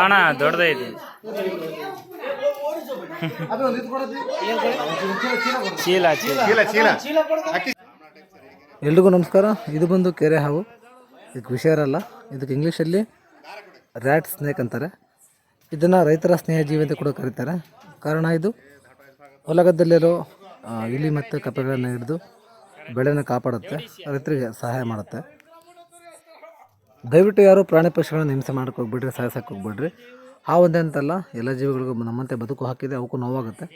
ಅಣ್ಣ ದೊಡ್ಡದೈತಿ ಚೀಲ ಚೀಲ. ಎಲ್ರಿಗೂ ನಮಸ್ಕಾರ. ಇದು ಬಂದು ಕೆರೆ ಹಾವು. ಇದಕ್ಕೆ ವಿಷಯ ಇರಲ್ಲ. ಇದಕ್ಕೆ ಇಂಗ್ಲೀಷಲ್ಲಿ ರ್ಯಾಟ್ ಸ್ನೇಕ್ ಅಂತಾರೆ. ಇದನ್ನು ರೈತರ ಸ್ನೇಹ ಜೀವಿ ಅಂತ ಕೂಡ ಕರೀತಾರೆ. ಕಾರಣ ಇದು. ಹೊಲಗದ್ದಲ್ಲಿರೋ ಇಲಿ ಮತ್ತು ಕಪ್ಪೆಗಳನ್ನು ಹಿಡಿದು ಬೆಳೆನ ಕಾಪಾಡುತ್ತೆ, ರೈತರಿಗೆ ಸಹಾಯ ಮಾಡುತ್ತೆ. ದಯವಿಟ್ಟು ಯಾರು ಪ್ರಾಣಿ ಪಕ್ಷಿಗಳನ್ನ ಹಿಂಸೆ ಮಾಡಕ್ಕೆ ಹೋಗ್ಬಿಡ್ರಿ ಸಾಯಿಸಕ್ಕೆ ಹೋಗ್ಬಿಡ್ರಿ. ಆ ಒಂದೇ ಅಂತಲ್ಲ, ಎಲ್ಲ ಜೀವಿಗಳಿಗೂ ನಮ್ಮಂತೆ ಬದುಕು ಹಾಕಿದೆ, ಅವಕ್ಕೂ ನೋವಾಗುತ್ತೆ.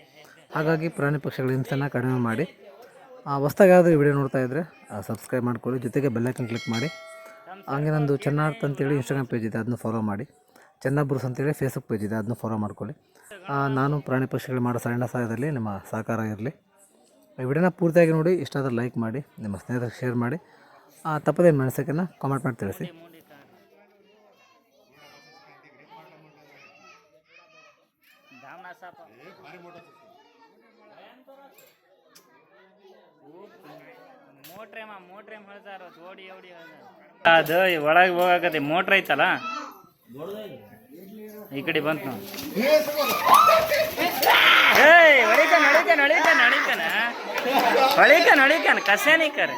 ಹಾಗಾಗಿ ಪ್ರಾಣಿ ಪಕ್ಷಿಗಳ ಹಿಂಸೆನ ಕಡಿಮೆ ಮಾಡಿ. ಹೊಸ್ದಾಗಿ ಯಾರಾದರೂ ವಿಡಿಯೋ ನೋಡ್ತಾ ಇದ್ದರೆ ಸಬ್ಸ್ಕ್ರೈಬ್ ಮಾಡ್ಕೊಳ್ಳಿ, ಜೊತೆಗೆ ಬೆಲ್ಲೈಕನ್ ಕ್ಲಿಕ್ ಮಾಡಿ. ಹಾಗೆ ನಂದು ಚೆನ್ನಾರ್ತ್ ಅಂತೇಳಿ ಇನ್ಸ್ಟಾಗ್ರಾಮ್ ಪೇಜ್ ಇದೆ ಅದನ್ನು ಫಾಲೋ ಮಾಡಿ. ಚೆನ್ನಬ್ರೂಸ್ ಅಂತೇಳಿ ಫೇಸ್ಬುಕ್ ಪೇಜ್ ಇದೆ ಅದನ್ನು ಫಾಲೋ ಮಾಡ್ಕೊಳ್ಳಿ. ನಾನು ಪ್ರಾಣಿ ಪಕ್ಷಿಗಳು ಮಾಡೋ ಸಣ್ಣ ಸಹಾಯದಲ್ಲಿ ನಿಮ್ಮ ಸಹಕಾರ ಇರಲಿ. ವಿಡಿಯೋನ ಪೂರ್ತಿಯಾಗಿ ನೋಡಿ ಇಷ್ಟ ಆದರೆ ಲೈಕ್ ಮಾಡಿ ನಿಮ್ಮ ಸ್ನೇಹಿತರಿಗೆ ಶೇರ್ ಮಾಡಿ. ಆ, ತಪ್ಪದೇ ಮನಸ್ಸಕ್ಕನ್ನು ಕಾಮೆಂಟ್ ಮಾಡಿ ತಿಳಿಸಿ. ಅದು ಒಳಗೆ ಹೋಗಾಕತಿ ಮೋಟ್ರ್ ಐತಲ್ಲ? ಈ ಕಡೆ ಬಂತು ನಾವು ಏಯ್ ಹೊಡಿತಾನ ಹೊಡಿತಾನ ಹೊಡಿತಾನ ಹೊಡಿತಾನ. ಹೊಳಿತಾನ ಹೊಳಿತಾನ ಕಸೇನಿಕರ್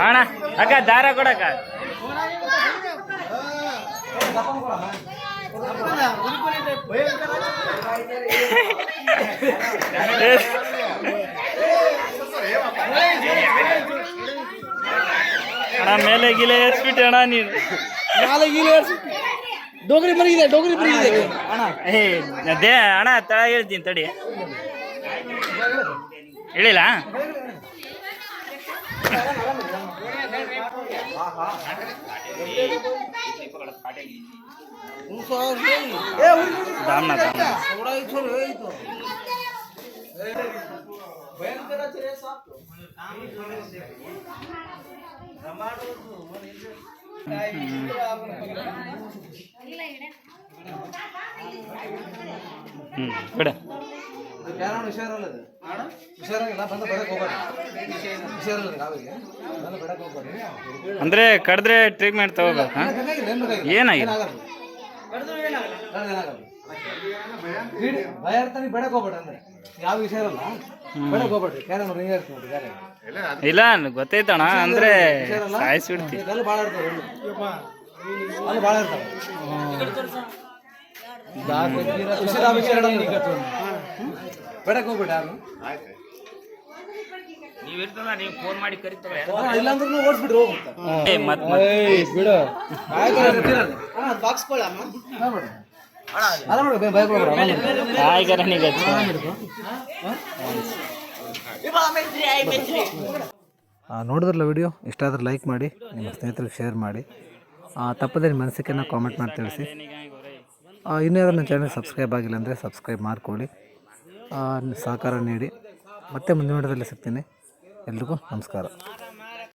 ಅಣ್ಣ ಅಕ್ಕ ದಾರ ಕೊಡಕ್ಕ. ಅಣ್ಣ ಮೇಲೆ ಗಿಲೆ ಏರ್ಸ್ಬಿಟ್ಟೆ ಅಣ್ಣ ನೀನು. ಡೋಗ್ರಿ ಬರೀದೆ ಡೋಗ್ರಿ ಬರೀದೆ ಏ ಅದೇ ಅಣ್ಣ ತಳ ಹೇಳ್ತೀನಿ ತಡಿ. ಹೇಳಿಲ್ಲ? ದಾಮ್ನ ದಾಮ್ನ. ಹ್ಮ್ ಬಿಡ. ಹುಷಾರಲ್ಲ ಅದು. ಹುಷಾರಾಗಿಲ್ಲ ಬಂದು ಬಡಕ್ಕೆ ಹೋಗ್ಬೇಡಿ. ಹುಷಾರಲ್ಲ ಬಂದು ಹೋಗ್ಬೇಡಿ. ಅಂದ್ರೆ ಕಡ್ದ್ರೆ ಟ್ರೀಟ್ಮೆಂಟ್ ತಗೋಬೇಕಾ ಏನಾಗಿದೆ? ಭಯ ಇರ್ತಾನೆ ಬೆಳಕ್ ಹೋಗ್ಬೇಡ ಅಂದ್ರೆ. ಯಾವ ವಿಷಯ ಇರಲ್ಲ. ಬೆಳಕ್ ಹೋಗ್ಬೇಡ್ರಿ. ಕ್ಯಾರ ನೋಡಿ ಹಿಂಗೆ ಇರ್ತೀನಿ ನೋಡಿ ಕ್ಯಾರ ಇಲ್ಲ ಗೊತ್ತೈತಣ್ಣ ಅಂದ್ರೆ ಸಾಯಿಸ್ಬಿಡ್ತಿ. ಅಲ್ಲಿ ಭಾಳ ಇರ್ತಾವೆ ಅಲ್ಲಿ ಭಾಳ ಇರ್ತಾವೆ ಬೆಳಕ್ ಹೋಗ್ಬೇಡ ಯಾರು? ನೀವ್ ಇರ್ತಲ್ಲ ನೀವು ಫೋನ್ ಮಾಡಿ ಕರಿತವೆ ಇಲ್ಲಾಂದ್ರೂ ಓಡಿಸ್ಬಿಡ್ರಿ ಹೋಗು ಮತ್ ಮತ್. ಬಿಡು. ಬಾಕ್ಸ್ ಅಲ್ಲ ಬಿಡು ಭಯ ಕೊಡ್ಬೇಡ ಆಯ್ಗಾರ ನೀಗ ನೋಡಿದ್ರಲ್ಲ ವಿಡಿಯೋ? ಇಷ್ಟ ಆದ್ರೆ ಲೈಕ್ ಮಾಡಿ ನಿಮ್ಮ ಸ್ನೇಹಿತರಿಗೆ ಶೇರ್ ಮಾಡಿ. ಆ, ತಪ್ಪದೇ ನಿಮ್ಮ ಮನಸ್ಸಿಗೆ ಕಾಮೆಂಟ್ ಮಾಡಿ ತಿಳಿಸಿ. ಇನ್ನೇನಾದ್ರೂ ಇನ್ನೂ ಯಾರು ನನ್ನ ಚಾನಲ್ ಸಬ್ಸ್ಕ್ರೈಬ್ ಆಗಿಲ್ಲ ಅಂದರೆ ಸಬ್ಸ್ಕ್ರೈಬ್ ಮಾಡ್ಕೊಳ್ಳಿ. ಆ, ಸಹಕಾರ ನೀಡಿ. ಮತ್ತೆ ಮುಂದಿನ ವಿಡಿಯೋದಲ್ಲಿ ಸಿಗ್ತೀನಿ. ಎಲ್ರಿಗೂ ನಮಸ್ಕಾರ.